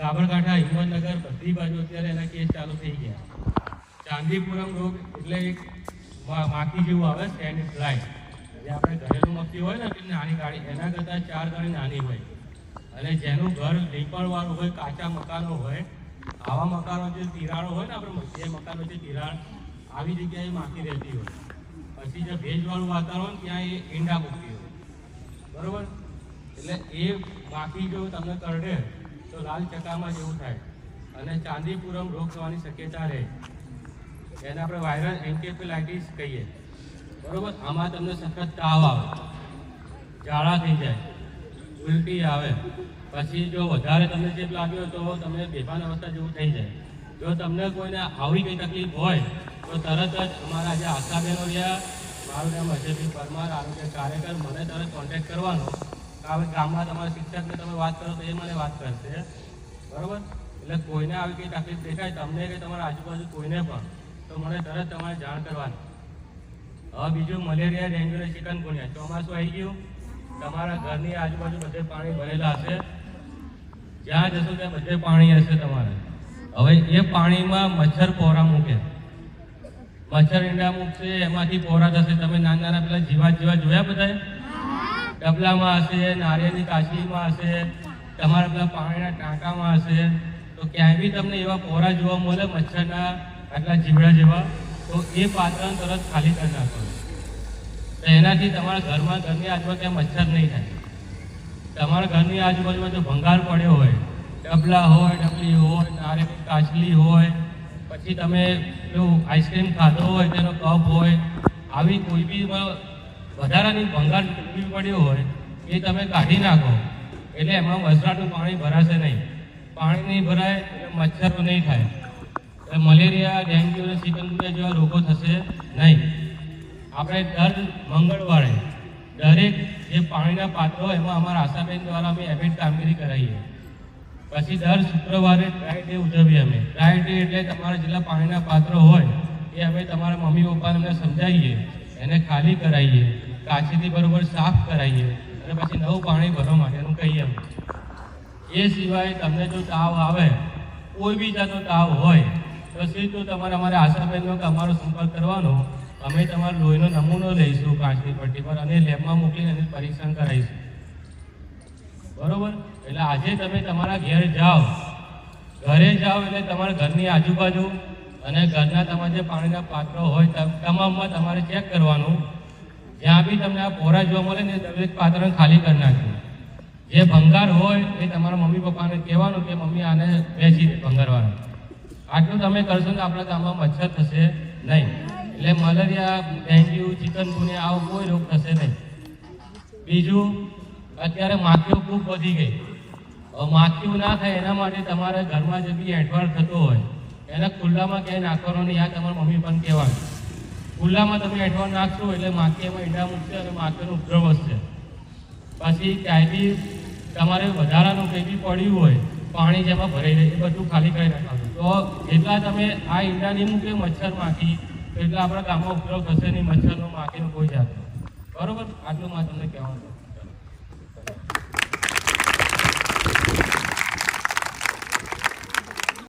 સાબરકાંઠા હિંમતનગર બધી બાજુ અત્યારે એના કેસ ચાલુ થઈ ગયા. ચાંદીપુરમ રોગ એટલે એક માખી જેવું આવે સ્ટેન્ડ ફ્લાય જે આપણે ઘરેલું મક્ખી હોય ને, એટલી નાની ગાડી, એના કરતાં ચાર ગણી નાની હોય. અને જેનું ઘર લીંપણવાળું હોય, કાચા મકાનો હોય, આવા મકાનો જે તિરાડો હોય ને, આપણે જે મકાનો જે તિરાડ, આવી જગ્યાએ માખી રહેતી હોય. પછી જે ભેજવાળું વાતાવરણ, ત્યાં એ ઈંડા મૂકતી હોય. બરાબર? એટલે એ માખી જો તમને કરડે તો લાલ ચકામાં જેવું થાય. અને ચાંદીપુરમ રોગ થવાની શક્યતા રહે. એને આપણે વાયરલ એન્કેફેલાઇટિસ કહીએ. બરોબર? આમાં તમને સખત તાવ આવે. ઝાડા થઈ જાય. ઉલટી આવે. પછી જો વધારે તમને ચેપ લાગ્યો તો તમને બેભાન અવસ્થા જેવું થઈ જાય. જો તમને કોઈને આવી કંઈ તકલીફ હોય, તો તરત જ અમારા જે આશાબેનો રહ્યા, મારું નામ અજયભાઈ પરમાર, આરોગ્ય કાર્યકર, મને તરત કોન્ટેક્ટ કરવાનો. ગામમાં તમારા શિક્ષકને તમે વાત કરો તો એ મને વાત કરશે. બરોબર? એટલે કોઈને આવી કઈ તકલીફ દેખાય, તમને કે તમારા આજુબાજુ કોઈને પણ, તો મને તરત તમારે જાણ કરવાની. હવે બીજું મલેરિયા, ડેન્ગ્યુ અને ચિકનગુનિયા ચોમાસું આવી ગયું. તમારા ઘરની આજુબાજુ બધે પાણી ભરેલા હશે. જ્યાં જશો ત્યાં બધે પાણી હશે તમારે. હવે એ પાણીમાં મચ્છર પોરા મૂકે. મચ્છર ઈંડા મૂકશે, એમાંથી પોરા થશે. તમે નાના નાના પેલા જીવાત જીવા જોયા બધાએ? ડબલામાં હશે નારિયેળની કાચલીમાં હશે, તમારા બધા પાણીના ટાંકામાં હશે. તો ક્યાંય બી તમને એવા પોરા જોવા મળે, મચ્છરના આટલા જીવડા જેવા, તો એ પાત્રને તરત ખાલી કરી નાખો. તો એનાથી તમારા ઘરમાં ઘરની આજુબાજુ ક્યાં મચ્છર નહીં થાય. તમારા ઘરની આજુબાજુમાં જો ભંગાર પડ્યો હોય, ડબલા હોય, ડબલી હોય નારિયેળની કાચલી હોય, પછી તમે જો આઈસ્ક્રીમ ખાધો હોય, તેનો કપ હોય, આવી કોઈ બી વધારાની ભંગાર બી પડ્યો હોય એ તમે કાઢી નાખો. એટલે એમાં વસરાનું પાણી ભરાશે નહીં. પાણી નહીં ભરાય એટલે મચ્છરો નહીં થાય. મલેરિયા, ડેન્ગ્યુ અને ચિકનગુનિયા જેવા રોગો થશે નહીં. આપણે દર મંગળવારે દરેક જે પાણીના પાત્રો એમાં અમારા આશાબેન દ્વારા અમે એબેટ કામગીરી કરાવીએ પછી દર શુક્રવારે ડ્રાય ડે ઉજવીએ અમે. ડ્રાય ડે એટલે તમારા જેટલા પાણીના પાત્રો હોય એ અમે તમારા મમ્મી પપ્પાને સમજાવીએ. એને ખાલી કરાવીએ કાચીથી બરોબર સાફ કરાવીએ અને પછી નવું પાણી ભરવા માટેનું કહીએ એ સિવાય તમને જો તાવ આવે, કોઈ બી જાતનો તાવ હોય, તો સીધું તમારે અમારે આશાબહેનનો કે અમારો સંપર્ક કરવાનો. અમે તમારો લોહીનો નમૂનો લઈશું કાચની પટ્ટી પર અને લેબમાં મોકલીને એનું પરીક્ષણ કરાવીશું. બરોબર? એટલે આજે તમે તમારા ઘેર જાઓ. ઘરે જાઓ એટલે તમારા ઘરની આજુબાજુ અને ઘરના તમારા જે પાણીના પાત્રો હોય તમામમાં તમારે ચેક કરવાનું. જ્યાં બી તમને આ પોરા જોવા મળે ને દરેક પાત્રને ખાલી કરી નાખ્યું જે ભંગાર હોય, એ તમારા મમ્મી પપ્પાને કહેવાનું કે મમ્મી આને વેચી દે ભંગારવાળા આટલું તમે કરશો તો આપણા ગામમાં મચ્છર થશે નહીં. એટલે મલેરિયા, ડેન્ગ્યુ, ચિકનગુનિયા, આવો કોઈ રોગ થશે નહીં. બીજું, અત્યારે માખીઓ ખૂબ વધી ગઈ. માખીઓ ના થાય એના માટે તમારે ઘરમાં જે બી એંઠવાડ થતો હોય એને ખુલ્લામાં ક્યાંય નાખવાનો નહીં, આ તમારા મમ્મી પણ કહેવાનું. ખુલ્લામાં તમે એંઠવાડ નાખશો એટલે માખી એમાં ઈંડા મૂકશે અને માખીનો ઉપદ્રવ વધશે. પછી ક્યાંય બી તમારે વધારાનું કંઈ બી પડ્યું હોય, પાણી જેમાં ભરાઈ રહે એ બધું ખાલી કરી નાખવાનું. તો જેટલા તમે આ ઈંડા નહીં મૂકે, મચ્છર માખી, તો એટલા આપણા ગામમાં ઉપદ્રવ થશે નહીં, મચ્છરનો માખીનો કોઈ જાતનો. બરોબર? આટલું મારે તમને કહેવાનું